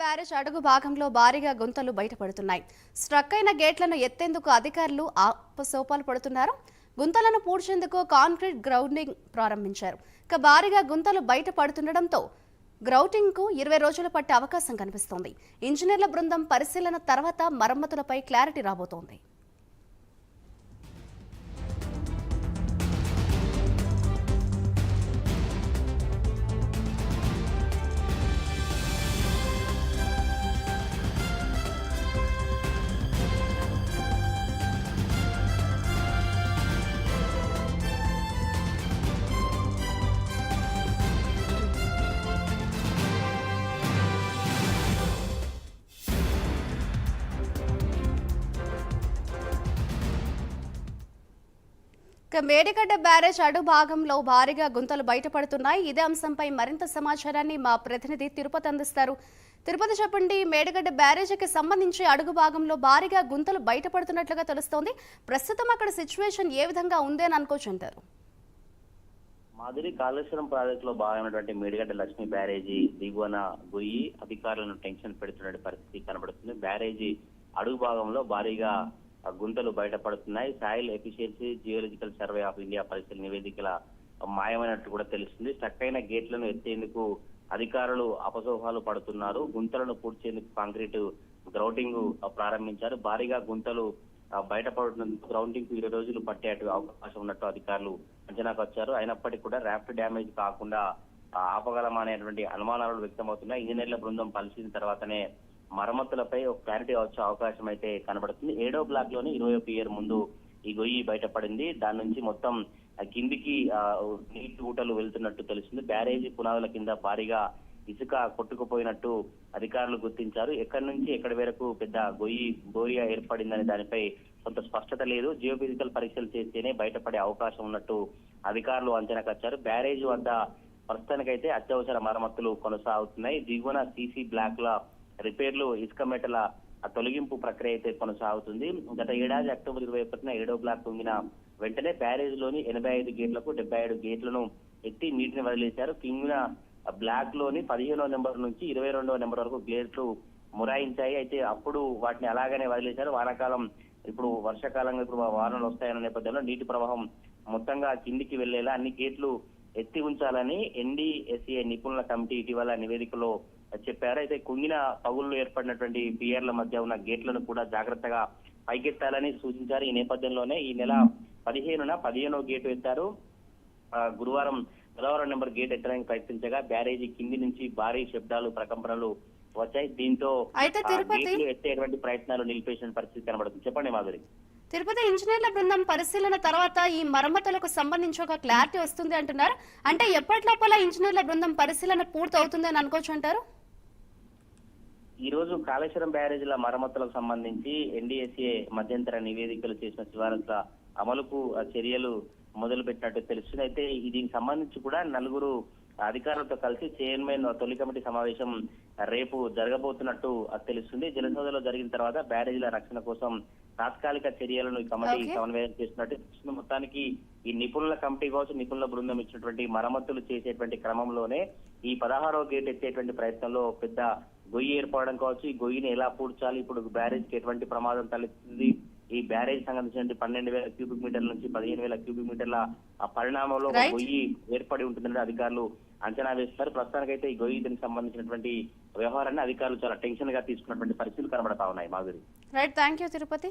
Barrage అడుగు భాగంలో భారీగా గుంతలు బయటపడుతున్నాయి. స్ట్రక్ అయిన గేట్లను ఎత్తేందుకు అధికారులు ఆపసోపాలు పడుతున్నారు. గుంతలను పూడ్చేందుకు కాంక్రీట్ గ్రౌండింగ్ ప్రారంభించారు. ఇక భారీగా గుంతలు బయటపడుతుండటంతో గ్రౌటింగ్కు ఇరవై రోజులు పట్టే అవకాశం కనిపిస్తోంది. ఇంజనీర్ల బృందం పరిశీలన తర్వాత మరమ్మతులపై క్లారిటీ రాబోతోంది. ఇక మేడిగడ్డ బ్యారేజ్ అడు భాగంలో భారీగా గుంతలు బయటపడుతున్నాయి. ఇదే అంశంపై మరింత సమాచారాన్ని మా ప్రతినిధి తిరుపతి అందిస్తారు. తిరుపతి చెప్పండి మేడిగడ్డ బ్యారేజీకి సంబంధించి అడుగు భాగంలో భారీగా గుంతలు బయటపడుతున్నట్లుగా తెలుస్తోంది. ప్రస్తుతం అక్కడ సిచ్యువేషన్ ఏ విధంగా ఉంది అని అనుకోవచ్చు అంటారు. కాళేశ్వరం ప్రాజెక్టులో భాగమైనటువంటి మేడిగడ్డ లక్ష్మీ బ్యారేజీ దిగువన గొయ్యి అధికారులను టెన్షన్ పెడుతున్న పరిస్థితి కనబడుతుంది. బ్యారేజీ అడుగు భాగంలో భారీగా గుంతలు బయటపడుతున్నాయి. Soil efficiency geological survey of India పరిస్థితి నివేదికల మాయమైనట్టు కూడా తెలుస్తుంది. స్టక్ అయిన గేట్లను ఎత్తేందుకు అధికారులు అపసోహాలు పడుతున్నారు. గుంతలను పూడ్చేందుకు కాంక్రీట్ గ్రౌటింగ్ ప్రారంభించారు. భారీగా గుంతలు బయటపడుతున్నందుకు గ్రౌండింగ్ ఇరవై రోజులు పట్టే అవకాశం ఉన్నట్టు అధికారులు అంచనాకు వచ్చారు. అయినప్పటికీ కూడా ర్యాప్ట్ డ్యామేజ్ కాకుండా ఆపగలమనేటువంటి అనుమానాలు వ్యక్తమవుతున్నాయి. ఇంజనీర్ల బృందం పరిశీలిన తర్వాతనే మరమ్మతులపై ఒక క్లారిటీ వచ్చే అవకాశం అయితే కనబడుతుంది. ఏడో బ్లాక్లోని ఇరవై ఒక ఇయర్ ముందు ఈ గొయ్యి బయటపడింది. దాని నుంచి మొత్తం కిందికి నీటి ఊటలు వెళ్తున్నట్టు తెలిసింది బ్యారేజీ పునాదుల కింద భారీగా ఇసుక కొట్టుకుపోయినట్టు అధికారులు గుర్తించారు. ఎక్కడి నుంచి ఎక్కడి వరకు పెద్ద గొయ్యి గోరియా ఏర్పడిందనే దానిపై కొంత స్పష్టత లేదు. జియోఫిజికల్ పరీక్షలు చేస్తేనే బయటపడే అవకాశం ఉన్నట్టు అధికారులు అంచనాకు వచ్చారు బ్యారేజ్ వద్ద ప్రస్తుతానికైతే అత్యవసర మరమ్మతులు కొనసాగుతున్నాయి. దిగువన సీసీ బ్లాక్ ల రిపేర్లు ఇసుక మెటల తొలగింపు ప్రక్రియ అయితే కొనసాగుతుంది. గత ఏడాది అక్టోబర్ ఇరవై ఒకటిన ఏడో బ్లాక్ తొంగిన వెంటనే బ్యారేజ్లోని ఎనభై ఐదు గేట్లకు డెబ్బై ఐదు గేట్లను ఎత్తి నీటిని వదిలేశారు. కింగిన బ్లాక్లోని పదిహేనో నెంబర్ నుంచి ఇరవై రెండో నెంబర్ వరకు గేట్లు మురాయించాయి. అయితే అప్పుడు వాటిని అలాగనే వదిలేశారు. వానాకాలం ఇప్పుడు వర్షాకాలంగా ఇప్పుడు వానలు వస్తాయన్న నేపథ్యంలో నీటి ప్రవాహం మొత్తంగా కిందికి వెళ్ళేలా అన్ని గేట్లు ఎత్తి ఉంచాలని ఎన్డీఎస్ఏ నిపుణుల కమిటీ ఇటీవల నివేదికలో చెప్పారు. అయితే కుంగిన పగుళ్ళు ఏర్పడినటువంటి పియర్ల మధ్య ఉన్న గేట్లను కూడా జాగ్రత్తగా పైకెత్తాలని సూచించారు. ఈ నేపథ్యంలోనే ఈ నెల పదిహేనున పదిహేనో గేటు ఎత్తారు. గురువారం పదహారో నెంబర్ గేట్ ఎత్తడానికి ప్రయత్నించగా బ్యారేజీ కింది నుంచి భారీ శబ్దాలు ప్రకంపనలు వచ్చాయి. దీంతో గేట్లు ఎత్తేటువంటి ప్రయత్నాలు నిలిపేసిన పరిస్థితి కనబడుతుంది. చెప్పండి మాధురి. తిరుపతి ఇంజనీర్ల బృందం పరిశీలన తర్వాత ఈ మరమ్మతులకు సంబంధించి ఒక క్లారిటీ వస్తుంది అంటున్నారు. అంటే ఎప్పటి లోపల ఇంజనీర్ల బృందం పరిశీలన పూర్తి అవుతుంది అని అనుకోవచ్చు అంటారు? ఈ రోజు కాళేశ్వరం బ్యారేజీల మరమ్మతులకు సంబంధించి ఎన్డీఎస్ఏ మధ్యంతర నివేదికలు చేసిన సిఫారసుల అమలుకు చర్యలు మొదలు పెట్టినట్టు తెలుస్తుంది. అయితే దీనికి సంబంధించి కూడా నలుగురు అధికారులతో కలిసి చైర్మన్ తొలి కమిటీ సమావేశం రేపు జరగబోతున్నట్టు తెలుస్తుంది. జలసోదలో జరిగిన తర్వాత బ్యారేజీల రక్షణ కోసం తాత్కాలిక చర్యలను ఈ కమిటీ. సమన్వయం చేసినట్టు తెలుస్తుంది. మొత్తానికి ఈ నిపుణుల కమిటీ కావచ్చు నిపుణుల బృందం ఇచ్చినటువంటి మరమ్మతులు చేసేటువంటి క్రమంలోనే ఈ పదహారో గేట్ ఎత్తేటువంటి ప్రయత్నంలో పెద్ద గొయ్యి ఏర్పడడం కావచ్చు ఈ గొయ్యిని ఎలా పూడ్చాలి ఇప్పుడు బ్యారేజ్కి ఎటువంటి ప్రమాదం తలెత్తుంది ఈ బ్యారేజ్ సంబంధించిన పన్నెండు వేల క్యూబిక్ మీటర్ల నుంచి పదిహేను వేల క్యూబిక్ మీటర్ల ఆ పరిణామంలో. గొయ్యి ఏర్పడి ఉంటుందని అధికారులు. అంచనా వేస్తారు ప్రస్తుతానికైతే ఈ గొయ్యి దీనికి సంబంధించినటువంటి వ్యవహారాన్ని అధికారులు చాలా టెన్షన్గా తీసుకున్నటువంటి పరిస్థితులు కనబడతా ఉన్నాయి Madhuri. Right thank you Tirupati